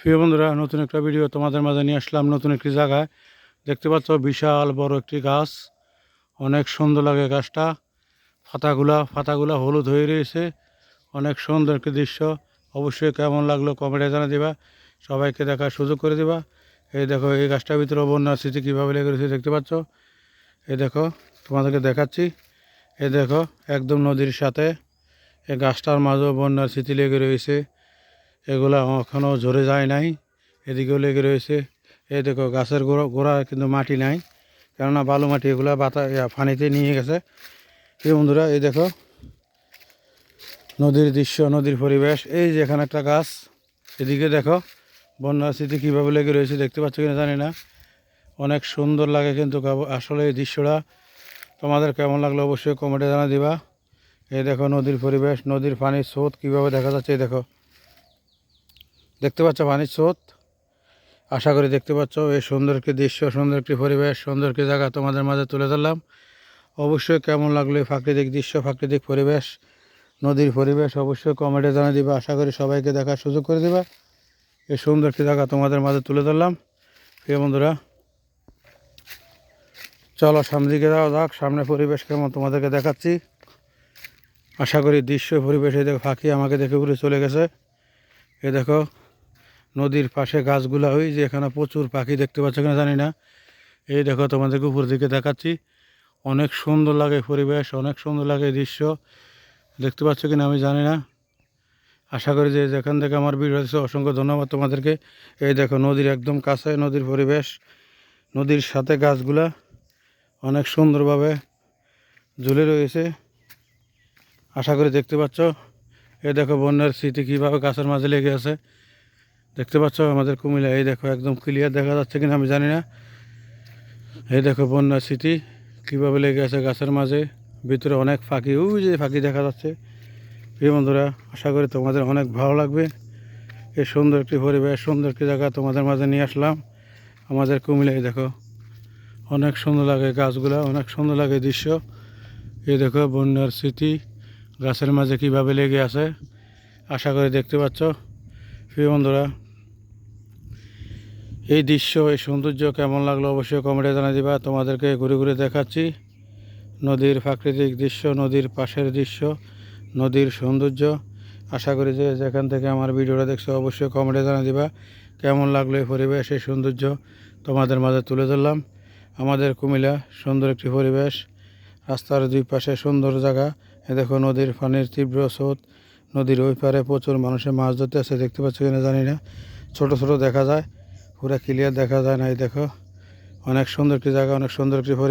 প্রিয় বন্ধুরা, নতুন একটা ভিডিও তোমাদের মাঝে নিয়ে আসলাম নতুন একটি জায়গায়। দেখতে পাচ্ছ, বিশাল বড় একটি গাছ। অনেক সুন্দর লাগে গাছটা। পাতাগুলা পাতাগুলা হলুদ হয়ে রয়েছে। অনেক সুন্দর একটি দৃশ্য। অবশ্যই কেমন লাগল কমেন্টে জানা দিবা। সবাইকে দেখার সুযোগ করে দিবা। এই দেখো, এই গাছটার ভিতরে বন্যার স্মৃতি কীভাবে লেগে রয়েছে দেখতে পাচ্ছ? এই দেখো, তোমাদেরকে দেখাচ্ছি। এই দেখো, একদম নদীর সাথে এই গাছটার মাঝেও বন্যার স্মৃতি লেগে রয়েছে। এগুলো এখনও ঝরে যায় নাই। এদিকেও লেগে রয়েছে। এই দেখো, গাছের গোড়া গোড়া কিন্তু মাটি নাই। কেননা বালু মাটি এগুলো বাতা পানিতে নিয়ে গেছে। এই বন্ধুরা, এই দেখো, নদীর দৃশ্য, নদীর পরিবেশ। এই যে এখানে একটা গাছ, এদিকে দেখো বন্যার স্মৃতি কীভাবে লেগে রয়েছে দেখতে পাচ্ছ কিনা জানি না। অনেক সুন্দর লাগে কিন্তু আসলে এই দৃশ্যটা। তোমাদের কেমন লাগল অবশ্যই কমেন্টে জানা দিবা। এই দেখো, নদীর পরিবেশ, নদীর পানির স্রোত কীভাবে দেখা যাচ্ছে, এই দেখো। দেখতে পাচ্ছ পানির স্রোত? আশা করি দেখতে পাচ্ছ এই সুন্দর একটি দৃশ্য সুন্দর একটি পরিবেশ সুন্দর একটি জায়গা তোমাদের মাঝে তুলে ধরলাম। অবশ্যই কেমন লাগল এই প্রাকৃতিক দৃশ্য, প্রাকৃতিক পরিবেশ, নদীর পরিবেশ অবশ্যই কমেন্টে জানিয়ে দিবা। আশা করি সবাইকে দেখার সুযোগ করে দিবা। এই সুন্দর একটি জায়গা তোমাদের মাঝে তুলে ধরলাম। প্রিয় বন্ধুরা, চলো সামনে দিকে যাওয়া যাক। সামনে পরিবেশ কেমন তোমাদেরকে দেখাচ্ছি। আশা করি দৃশ্য পরিবেশ দেখো, ফাঁকি আমাকে দেখে ঘুরে চলে গেছে। এ দেখো নদীর পাশে গাছগুলা ওই যে এখানে প্রচুর পাখি দেখতে পাচ্ছ কিনা জানি না। এই দেখো তোমাদেরকে উপর দিকে দেখাচ্ছি। অনেক সুন্দর লাগে পরিবেশ, অনেক সুন্দর লাগে দৃশ্য। দেখতে পাচ্ছ কিনা আমি জানি না। আশা করি যে যেখান থেকে আমার ভিডিও হচ্ছে অসংখ্য ধন্যবাদ তোমাদেরকে। এই দেখো নদীর একদম কাছে, নদীর পরিবেশ, নদীর সাথে গাছগুলা অনেক সুন্দরভাবে ঝুলে রয়েছে। আশা করি দেখতে পাচ্ছ। এই দেখো বন্যার স্মৃতি কীভাবে গাছের মাঝে লেগে আছে। দেখতে পাচ্ছ আমাদের কুমিল্লা, এই দেখো একদম ক্লিয়ার দেখা যাচ্ছে কিনা আমি জানি না। এই দেখো বন্যার স্মৃতি, কীভাবে লেগে আছে গাছের মাঝে, ভিতরে অনেক ফাঁকি, ওই যে ফাঁকি দেখা যাচ্ছে। প্রিয় বন্ধুরা, আশা করি তোমাদের অনেক ভালো লাগবে। এই সুন্দর একটি পরিবেশ, সুন্দর একটি জায়গা তোমাদের মাঝে নিয়ে আসলাম। আমাদের কুমিল্লায় দেখো, অনেক সুন্দর লাগে গাছগুলা, অনেক সুন্দর লাগে দৃশ্য। এই দেখো বন্যার স্মৃতি, গাছের মাঝে কীভাবে লেগে আছে, আশা করি দেখতে পাচ্ছ। প্রিয় বন্ধুরা, এই দৃশ্য, এই সৌন্দর্য কেমন লাগল অবশ্যই কমেন্টে জানা দিবা। তোমাদেরকে ঘুরে ঘুরে দেখাচ্ছি। নদীর প্রাকৃতিক দৃশ্য, নদীর পাশের দৃশ্য, নদীর সৌন্দর্য। আশা করি যে যেখান থেকে আমার ভিডিওটা দেখছ অবশ্যই কমেন্টে জানা দিবা। কেমন লাগল এই পরিবেশ, এই সৌন্দর্য তোমাদের মাঝে তুলে ধরলাম। আমাদের কুমিল্লা সুন্দর একটি পরিবেশ। রাস্তার দুই পাশে সুন্দর জায়গা। এ দেখো নদীর পানির তীব্র স্রোত। নদীর ওই পারে প্রচুর মানুষের মাছ ধরতে আসে, দেখতে পাচ্ছ কিনা জানি না। ছোট ছোট দেখা যায়, পুরো ক্লিয়ার দেখা যায় না, এই দেখো। অনেক সুন্দর একটি জায়গা, অনেক সুন্দর একটি পরিবেশ।